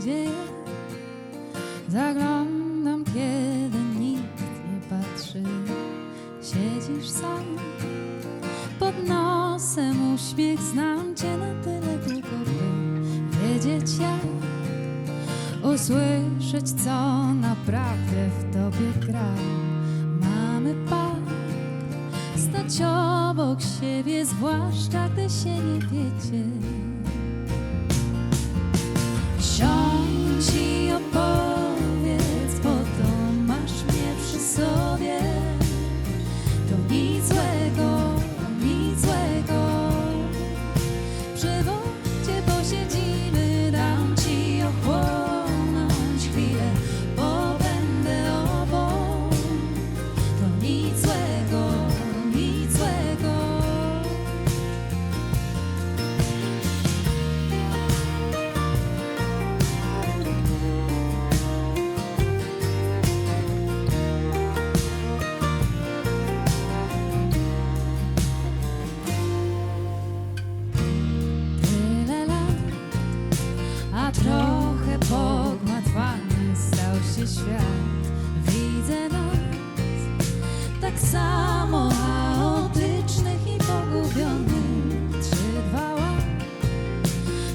dzieje. Zaglądam, kiedy nikt nie patrzy. Siedzisz sam pod nosem uśmiech. Znam cię na tyle długo, by wiedzieć jak usłyszeć, co naprawdę w tobie gra. Mamy pakt stać obok siebie, zwłaszcza gdy się nie wiecie. 有一次 samo i pogubionych. Trzy, dwa, ład.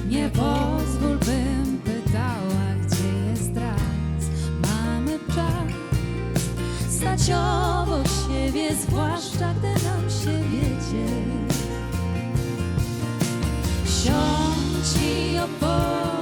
Nie pozwól, bym pytała, gdzie jest raz. Mamy czas stać obok siebie, zwłaszcza gdy nam się wiedzie. Siądź i opowiedz.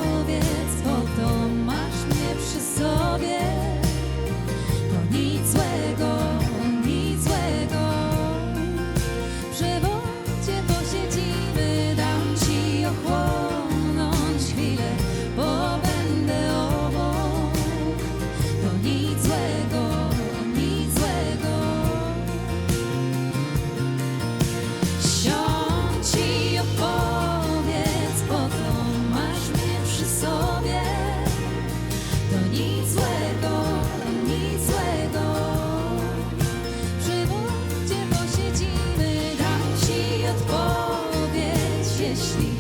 sleep.